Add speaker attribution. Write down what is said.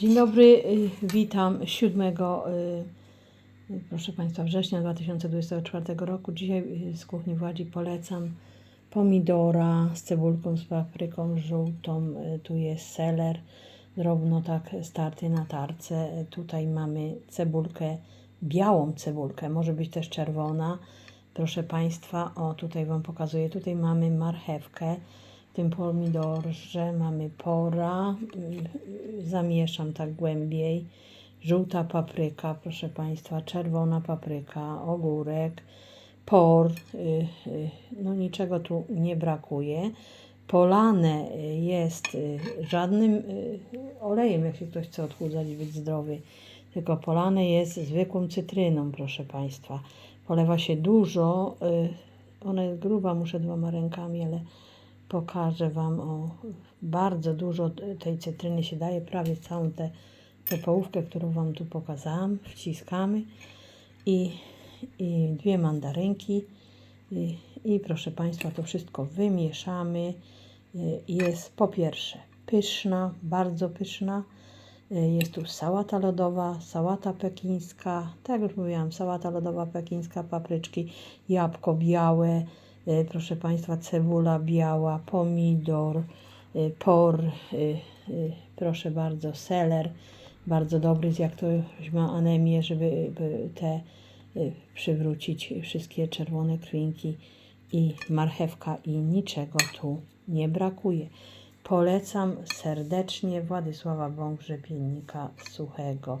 Speaker 1: Dzień dobry, y, witam 7 y, proszę Państwa, września 2024 roku. Dzisiaj y, z kuchni Władzi polecam pomidora z cebulką, z papryką żółtą. Tu jest seler, drobno tak starty na tarce. Tutaj mamy cebulkę, białą cebulkę, może być też czerwona. Proszę Państwa, o tutaj Wam pokazuję, tutaj mamy marchewkę, tym pomidorze mamy pora, zamieszam tak głębiej, żółta papryka, proszę Państwa, czerwona papryka, ogórek, por, y, y, no niczego tu nie brakuje. Polane y, jest żadnym olejem, się ktoś chce odchudzać i być zdrowy, tylko polane jest zwykłą cytryną, proszę Państwa. Polewa się dużo, ona jest gruba, muszę dwoma rękami, ale pokażę Wam o bardzo dużo tej cytryny się daje, prawie całą tę tę połówkę, którą Wam tu pokazałam, wciskamy. I, i dwie mandarynki. I, i proszę Państwa to wszystko wymieszamy. Jest po pierwsze pyszna, bardzo pyszna. Jest tu sałata lodowa, sałata pekińska, tak jak już mówiłam, sałata lodowa pekińska, papryczki, jabłko białe, proszę Państwa, cebula biała, pomidor, y, por, y, proszę bardzo, seler, bardzo dobry, jak ktoś ma anemię, żeby by te przywrócić wszystkie czerwone krwinki i marchewka i niczego tu nie brakuje. Polecam serdecznie Władysława Bąk, Rzepiennika Suchego.